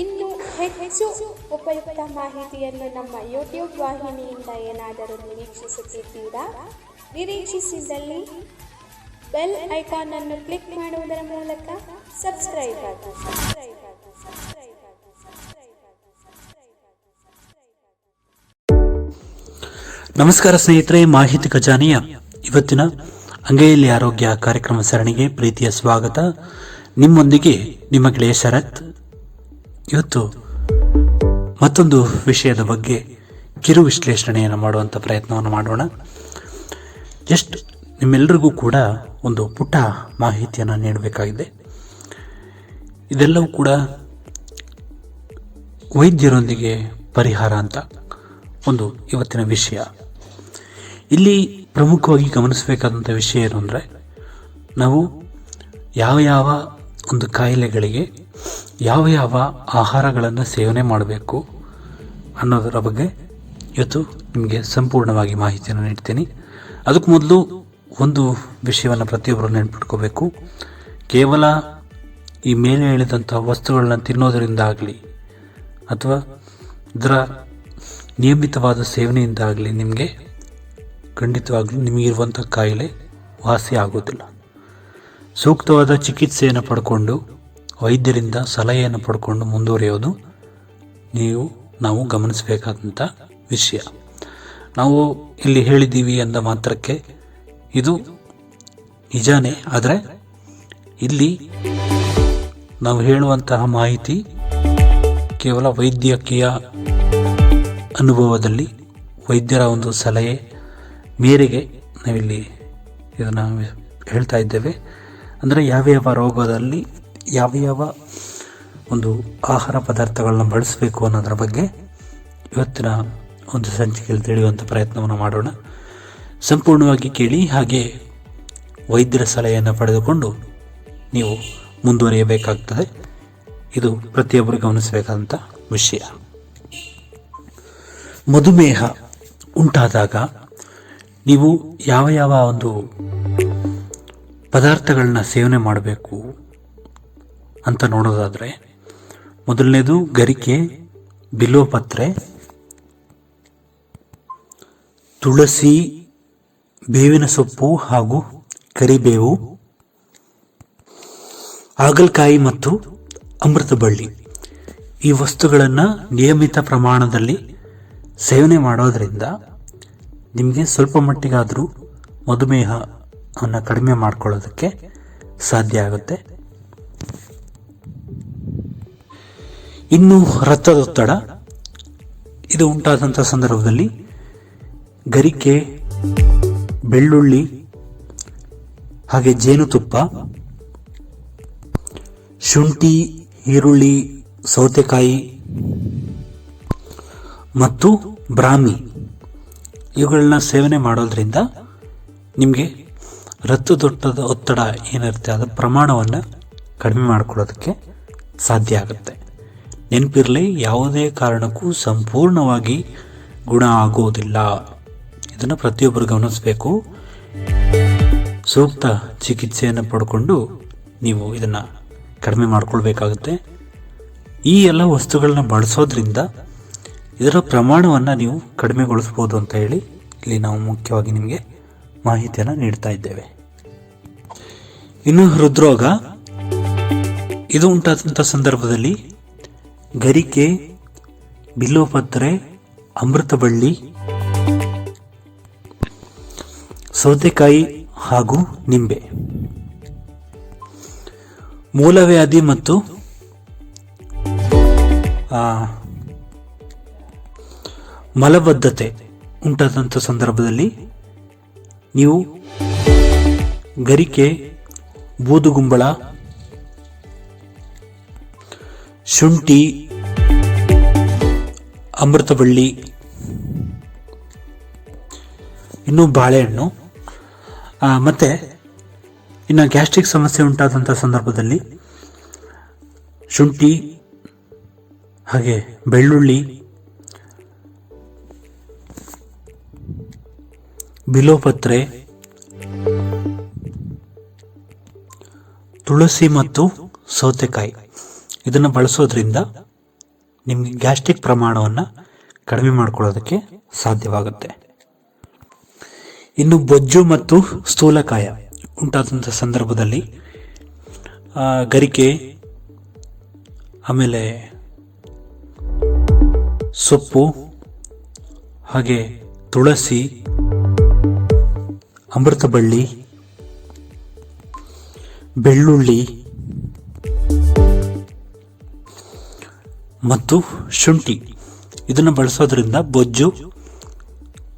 ಇನ್ನು ಹೆಚ್ಚು ಉಪಯುಕ್ತ ಮಾಹಿತಿಯನ್ನು ನಮ್ಮ ಯೂಟ್ಯೂಬ್ ವಾಹಿನಿಯಿಂದ ಏನಾದರೂ ನಿರೀಕ್ಷಿಸುತ್ತಿದ್ದೀರಾ? ನಿರೀಕ್ಷಿಸಿದಲ್ಲಿ ಬೆಲ್ ಐಕಾನ್ ಅನ್ನು ಕ್ಲಿಕ್ ಮಾಡುವುದರ ಮೂಲಕ ಸಬ್ಸ್ಕ್ರೈಬ್ ಆಗಿ ಸಬ್ಸ್ಕ್ರೈಬ್ ಆಗಿ ಸಬ್ಸ್ಕ್ರೈಬ್ ಆಗಿ ಸಬ್ಸ್ಕ್ರೈಬ್ ಆಗಿ, ಸಬ್ಸ್ಕ್ರೈಬ್ ನಮಸ್ಕಾರ ಸ್ನೇಹಿತರೆ, ಮಾಹಿತಿ ಖಜಾನೆಯ ಇವತ್ತಿನ ಅಂಗೈಯಲ್ಲಿ ಆರೋಗ್ಯ ಕಾರ್ಯಕ್ರಮ ಸರಣಿಗೆ ಪ್ರೀತಿಯ ಸ್ವಾಗತ. ನಿಮ್ಮೊಂದಿಗೆ ನಿಮ್ಮ ಗೆಳೆಯ ಶರತ್ ಇವತ್ತು ಮತ್ತೊಂದು ವಿಷಯದ ಬಗ್ಗೆ ಕಿರು ವಿಶ್ಲೇಷಣೆಯನ್ನು ಮಾಡುವಂಥ ಪ್ರಯತ್ನವನ್ನು ಮಾಡೋಣ. ಜಸ್ಟ್ ನಿಮ್ಮೆಲ್ಲರಿಗೂ ಕೂಡ ಒಂದು ಪುಟ ಮಾಹಿತಿಯನ್ನು ನೀಡಬೇಕಾಗಿದೆ. ಇದೆಲ್ಲವೂ ಕೂಡ ವೈದ್ಯರೊಂದಿಗೆ ಪರಿಹಾರ ಅಂತ ಒಂದು ಇವತ್ತಿನ ವಿಷಯ. ಇಲ್ಲಿ ಪ್ರಮುಖವಾಗಿ ಗಮನಿಸಬೇಕಾದಂಥ ವಿಷಯ ಏನು ಅಂದರೆ ನಾವು ಯಾವ ಯಾವ ಒಂದು ಕಾಯಿಲೆಗಳಿಗೆ ಯಾವ ಯಾವ ಆಹಾರಗಳನ್ನು ಸೇವನೆ ಮಾಡಬೇಕು ಅನ್ನೋದರ ಬಗ್ಗೆ ಇವತ್ತು ನಿಮಗೆ ಸಂಪೂರ್ಣವಾಗಿ ಮಾಹಿತಿಯನ್ನು ನೀಡ್ತೀನಿ. ಅದಕ್ಕೆ ಮೊದಲು ಒಂದು ವಿಷಯವನ್ನು ಪ್ರತಿಯೊಬ್ಬರು ನೆನ್ಪಿಟ್ಕೋಬೇಕು. ಕೇವಲ ಈ ಮೇಲೆ ಹೇಳಿದಂಥ ವಸ್ತುಗಳನ್ನ ತಿನ್ನೋದರಿಂದ ಆಗಲಿ ಅಥವಾ ಇದರ ನಿಯಮಿತವಾದ ಸೇವನೆಯಿಂದಾಗಲಿ ನಿಮಗೆ ಖಂಡಿತವಾಗಲೂ ನಿಮಗಿರುವಂಥ ಕಾಯಿಲೆ ವಾಸಿ ಆಗೋದಿಲ್ಲ. ಸೂಕ್ತವಾದ ಚಿಕಿತ್ಸೆಯನ್ನು ಪಡ್ಕೊಂಡು ವೈದ್ಯರಿಂದ ಸಲಹೆಯನ್ನು ಪಡ್ಕೊಂಡು ಮುಂದುವರಿಯೋದು ನೀವು, ನಾವು ಗಮನಿಸಬೇಕಾದಂಥ ವಿಷಯ. ನಾವು ಇಲ್ಲಿ ಹೇಳಿದ್ದೀವಿ ಅಂದ ಮಾತ್ರಕ್ಕೆ ಇದು ನಿಜಾನೇ, ಆದರೆ ಇಲ್ಲಿ ನಾವು ಹೇಳುವಂತಹ ಮಾಹಿತಿ ಕೇವಲ ವೈದ್ಯಕೀಯ ಅನುಭವದಲ್ಲಿ ವೈದ್ಯರ ಒಂದು ಸಲಹೆ ಮೇರೆಗೆ ನಾವಿಲ್ಲಿ ಇದನ್ನು ಹೇಳ್ತಾ ಇದ್ದೇವೆ. ಅಂದರೆ ಯಾವ ಯಾವ ರೋಗದಲ್ಲಿ ಯಾವ ಯಾವ ಒಂದು ಆಹಾರ ಪದಾರ್ಥಗಳನ್ನ ಬಳಸಬೇಕು ಅನ್ನೋದರ ಬಗ್ಗೆ ಇವತ್ತಿನ ಒಂದು ಸಂಚಿಕೆಯಲ್ಲಿ ತಿಳಿಯುವಂಥ ಪ್ರಯತ್ನವನ್ನು ಮಾಡೋಣ. ಸಂಪೂರ್ಣವಾಗಿ ಕೇಳಿ ಹಾಗೆ ವೈದ್ಯರ ಸಲಹೆಯನ್ನು ಪಡೆದುಕೊಂಡು ನೀವು ಮುಂದುವರಿಯಬೇಕಾಗ್ತದೆ. ಇದು ಪ್ರತಿಯೊಬ್ಬರು ಗಮನಿಸಬೇಕಾದಂಥ ವಿಷಯ. ಮಧುಮೇಹ ಉಂಟಾದಾಗ ನೀವು ಯಾವ ಯಾವ ಒಂದು ಪದಾರ್ಥಗಳನ್ನ ಸೇವನೆ ಮಾಡಬೇಕು ಅಂತ ನೋಡೋದಾದರೆ, ಮೊದಲನೇದು ಗರಿಕೆ ಬಿಲ್ವಪತ್ರೆ ತುಳಸಿ, ಬೇವಿನ ಸೊಪ್ಪು ಹಾಗೂ ಕರಿಬೇವು, ಹಾಗಲಕಾಯಿ ಮತ್ತು ಅಮೃತ ಬಳ್ಳಿ ಈ ವಸ್ತುಗಳನ್ನು ನಿಯಮಿತ ಪ್ರಮಾಣದಲ್ಲಿ ಸೇವನೆ ಮಾಡೋದರಿಂದ ನಿಮಗೆ ಸ್ವಲ್ಪ ಮಟ್ಟಿಗಾದರೂ ಮಧುಮೇಹವನ್ನು ಕಡಿಮೆ ಮಾಡ್ಕೊಳ್ಳೋದಕ್ಕೆ ಸಾಧ್ಯ ಆಗುತ್ತೆ. ಇನ್ನು ರಕ್ತದೊತ್ತಡ ಇದು ಉಂಟಾದಂಥ ಸಂದರ್ಭದಲ್ಲಿ ಗರಿಕೆ, ಬೆಳ್ಳುಳ್ಳಿ, ಹಾಗೆ ಜೇನುತುಪ್ಪ, ಶುಂಠಿ, ಈರುಳ್ಳಿ, ಸೌತೆಕಾಯಿ ಮತ್ತು ಬ್ರಾಹ್ಮಿ. ಇವುಗಳನ್ನ ಸೇವನೆ ಮಾಡೋದ್ರಿಂದ ನಿಮಗೆ ರಕ್ತದೊತ್ತಡ ಒತ್ತಡ ಏನಿರುತ್ತೆ ಅದರ ಪ್ರಮಾಣವನ್ನು ಕಡಿಮೆ ಮಾಡಿಕೊಳ್ಳೋದಕ್ಕೆ ಸಾಧ್ಯ ಆಗುತ್ತೆ. ನೆನಪಿರಲಿ, ಯಾವುದೇ ಕಾರಣಕ್ಕೂ ಸಂಪೂರ್ಣವಾಗಿ ಗುಣ ಆಗೋದಿಲ್ಲ. ಇದನ್ನು ಪ್ರತಿಯೊಬ್ಬರು ಗಮನಿಸಬೇಕು. ಸೂಕ್ತ ಚಿಕಿತ್ಸೆಯನ್ನು ಪಡ್ಕೊಂಡು ನೀವು ಇದನ್ನು ಕಡಿಮೆ ಮಾಡಿಕೊಳ್ಬೇಕಾಗುತ್ತೆ. ಈ ಎಲ್ಲ ವಸ್ತುಗಳನ್ನ ಬಳಸೋದ್ರಿಂದ ಇದರ ಪ್ರಮಾಣವನ್ನು ನೀವು ಕಡಿಮೆಗೊಳಿಸ್ಬೋದು ಅಂತ ಹೇಳಿ ಇಲ್ಲಿ ನಾವು ಮುಖ್ಯವಾಗಿ ನಿಮಗೆ ಮಾಹಿತಿಯನ್ನು ನೀಡ್ತಾ ಇದ್ದೇವೆ. ಇನ್ನು ಹೃದ್ರೋಗ. ಇದು ಉಂಟಾದಂಥ ಸಂದರ್ಭದಲ್ಲಿ ಗರಿಕೆ ಬಿಲ್ಲೋಪತ್ರೆ ಅಮೃತಬಳ್ಳಿ ಸೌತೆಕಾಯಿ ಹಾಗೂ ನಿಂಬೆ. ಮೂಲವ್ಯಾಧಿ ಮತ್ತು ಮಲಬದ್ಧತೆ ಉಂಟಾದಂಥ ಸಂದರ್ಭದಲ್ಲಿ ನೀವು ಗರಿಕೆ ಬೂದುಗುಂಬಳ ಶುಂಠಿ ಅಮೃತಬಳ್ಳಿ ಇನ್ನು ಬಾಳೆಹಣ್ಣು. ಮತ್ತು ಇನ್ನು ಗ್ಯಾಸ್ಟ್ರಿಕ್ ಸಮಸ್ಯೆ ಉಂಟಾದಂಥ ಸಂದರ್ಭದಲ್ಲಿ ಶುಂಠಿ, ಹಾಗೆ ಬೆಳ್ಳುಳ್ಳಿ, ಬಿಲೋಪತ್ರೆ, ತುಳಸಿ ಮತ್ತು ಸೌತೆಕಾಯಿ. ಇದನ್ನು ಬಳಸೋದ್ರಿಂದ ನಿಮಗೆ ಗ್ಯಾಸ್ಟ್ರಿಕ್ ಪ್ರಮಾಣವನ್ನು ಕಡಿಮೆ ಮಾಡ್ಕೊಳ್ಳೋದಕ್ಕೆ ಸಾಧ್ಯವಾಗುತ್ತೆ. ಇನ್ನು ಬೊಜ್ಜು ಮತ್ತು ಸ್ಥೂಲಕಾಯ ಉಂಟಾದಂಥ ಸಂದರ್ಭದಲ್ಲಿ ಗರಿಕೆ, ಆಮೇಲೆ ಸೊಪ್ಪು, ಹಾಗೆ ತುಳಸಿ, ಅಮೃತಬಳ್ಳಿ, ಬೆಳ್ಳುಳ್ಳಿ ಮತ್ತು ಶುಂಠಿ. ಇದನ್ನು ಬಳಸೋದ್ರಿಂದ ಬೊಜ್ಜು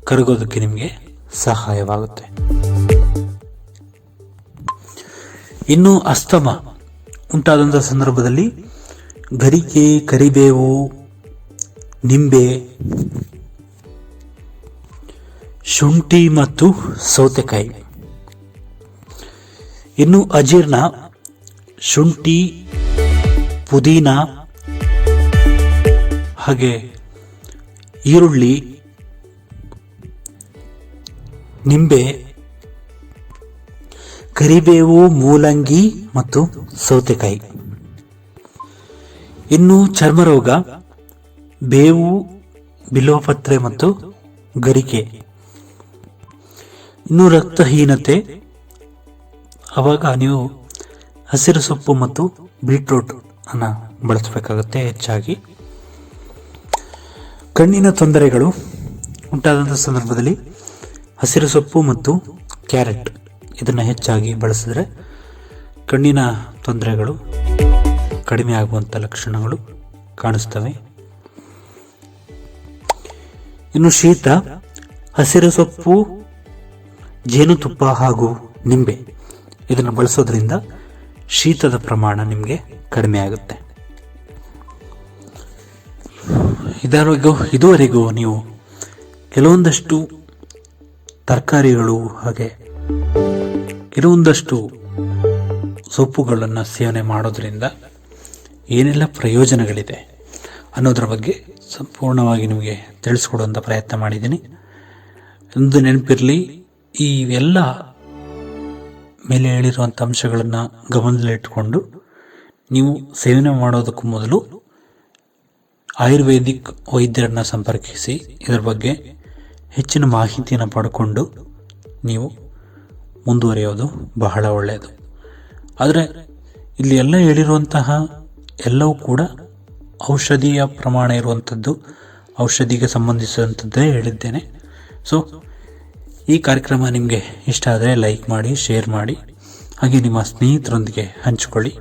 ಕರಗೋದಕ್ಕೆ ನಿಮಗೆ ಸಹಾಯವಾಗುತ್ತೆ. ಇನ್ನು ಅಸ್ತಮ. ಉಂಟಾದಂಥ ಸಂದರ್ಭದಲ್ಲಿ ಗರಿಕೆ, ಕರಿಬೇವು, ನಿಂಬೆ, ಶುಂಠಿ ಮತ್ತು ಸೌತೆಕಾಯಿ. ಇನ್ನು ಅಜೀರ್ಣ, ಶುಂಠಿ, ಪುದೀನ ಹಾಗೆ ಈರುಳ್ಳಿ, ನಿಂಬೆ, ಕರಿಬೇವು, ಮೂಲಂಗಿ ಮತ್ತು ಸೌತೆಕಾಯಿ. ಇನ್ನು ಚರ್ಮರೋಗ, ಬೇವು ಬಿಲ್ವಪತ್ರೆ ಮತ್ತು ಗರಿಕೆ. ಇನ್ನು ರಕ್ತಹೀನತೆ, ಅವಾಗ ನೀವು ಹಸಿರು ಸೊಪ್ಪು ಮತ್ತು ಬೀಟ್ರೂಟ್ ಅನ್ನು ಬಳಸಬೇಕಾಗುತ್ತೆ ಹೆಚ್ಚಾಗಿ. ಕಣ್ಣಿನ ತೊಂದರೆಗಳು ಉಂಟಾದಂಥ ಸಂದರ್ಭದಲ್ಲಿ ಹಸಿರು ಸೊಪ್ಪು ಮತ್ತು ಕ್ಯಾರೆಟ್ ಇದನ್ನು ಹೆಚ್ಚಾಗಿ ಬಳಸಿದ್ರೆ ಕಣ್ಣಿನ ತೊಂದರೆಗಳು ಕಡಿಮೆ ಆಗುವಂಥ ಲಕ್ಷಣಗಳು ಕಾಣಿಸ್ತವೆ. ಇನ್ನು ಶೀತ, ಹಸಿರು ಸೊಪ್ಪು, ಜೇನುತುಪ್ಪ ಹಾಗೂ ನಿಂಬೆ ಇದನ್ನು ಬಳಸೋದ್ರಿಂದ ಶೀತದ ಪ್ರಮಾಣ ನಿಮಗೆ ಕಡಿಮೆ ಆಗುತ್ತೆ. ಇದರವರೆಗೂ ಇದುವರೆಗೂ ನೀವು ಕೆಲವೊಂದಷ್ಟು ತರಕಾರಿಗಳು ಹಾಗೆ ಕೆಲವೊಂದಷ್ಟು ಸೊಪ್ಪುಗಳನ್ನು ಸೇವನೆ ಮಾಡೋದರಿಂದ ಏನೆಲ್ಲ ಪ್ರಯೋಜನಗಳಿದೆ ಅನ್ನೋದ್ರ ಬಗ್ಗೆ ಸಂಪೂರ್ಣವಾಗಿ ನಿಮಗೆ ತಿಳಿಸ್ಕೊಡುವಂಥ ಪ್ರಯತ್ನ ಮಾಡಿದ್ದೀನಿ. ಒಂದು ನೆನಪಿರಲಿ, ಈ ಎಲ್ಲ ಮೇಲೆ ಹೇಳಿರುವಂಥ ಅಂಶಗಳನ್ನು ಗಮನದಲ್ಲಿಟ್ಟುಕೊಂಡು ನೀವು ಸೇವನೆ ಮಾಡೋದಕ್ಕೂ ಮೊದಲು ಆಯುರ್ವೇದಿಕ್ ವೈದ್ಯರನ್ನು ಸಂಪರ್ಕಿಸಿ ಇದರ ಬಗ್ಗೆ ಹೆಚ್ಚಿನ ಮಾಹಿತಿಯನ್ನು ಪಡ್ಕೊಂಡು ನೀವು ಮುಂದುವರಿಯೋದು ಬಹಳ ಒಳ್ಳೆಯದು ಆದರೆ ಇಲ್ಲಿ ಎಲ್ಲ ಹೇಳಿರುವಂತಹ ಎಲ್ಲವೂ ಕೂಡ ಔಷಧಿಯ ಪ್ರಮಾಣ ಇರುವಂಥದ್ದು ಔಷಧಿಗೆ ಸಂಬಂಧಿಸಿದಂಥದ್ದೇ ಹೇಳಿದ್ದೇನೆ. ಸೊ ಈ ಕಾರ್ಯಕ್ರಮ ನಿಮಗೆ ಇಷ್ಟ ಆದರೆ ಲೈಕ್ ಮಾಡಿ ಶೇರ್ ಮಾಡಿ, ಹಾಗೆ ನಿಮ್ಮ ಸ್ನೇಹಿತರೊಂದಿಗೆ ಹಂಚಿಕೊಳ್ಳಿ.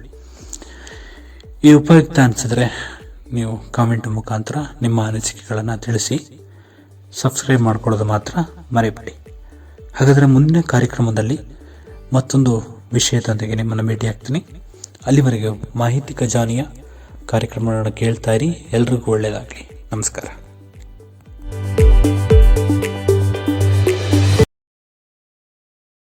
ಈ ಉಪಯುಕ್ತ ಅನಿಸಿದ್ರೆ ನೀವು ಕಾಮೆಂಟ್ ಮುಖಾಂತರ ನಿಮ್ಮ ಅನಿಸಿಕೆಗಳನ್ನು ತಿಳಿಸಿ ಸಬ್ಸ್ಕ್ರೈಬ್ ಮಾಡಿಕೊಳ್ಳೋದು ಮಾತ್ರ ಮರೆಯಬೇಡಿ. ಹಾಗಾದರೆ ಮುಂದಿನ ಕಾರ್ಯಕ್ರಮದಲ್ಲಿ ಮತ್ತೊಂದು ವಿಷಯದೊಂದಿಗೆ ನಿಮ್ಮನ್ನು ಭೇಟಿಯಾಗ್ತೀನಿ ಅಲ್ಲಿವರೆಗೆ ಮಾಹಿತಿ ಖಜಾನೆಯ ಕಾರ್ಯಕ್ರಮಗಳನ್ನು ಕೇಳ್ತಾ ಇರಿ. ಎಲ್ರಿಗೂ ಒಳ್ಳೆಯದಾಗಲಿ ನಮಸ್ಕಾರ.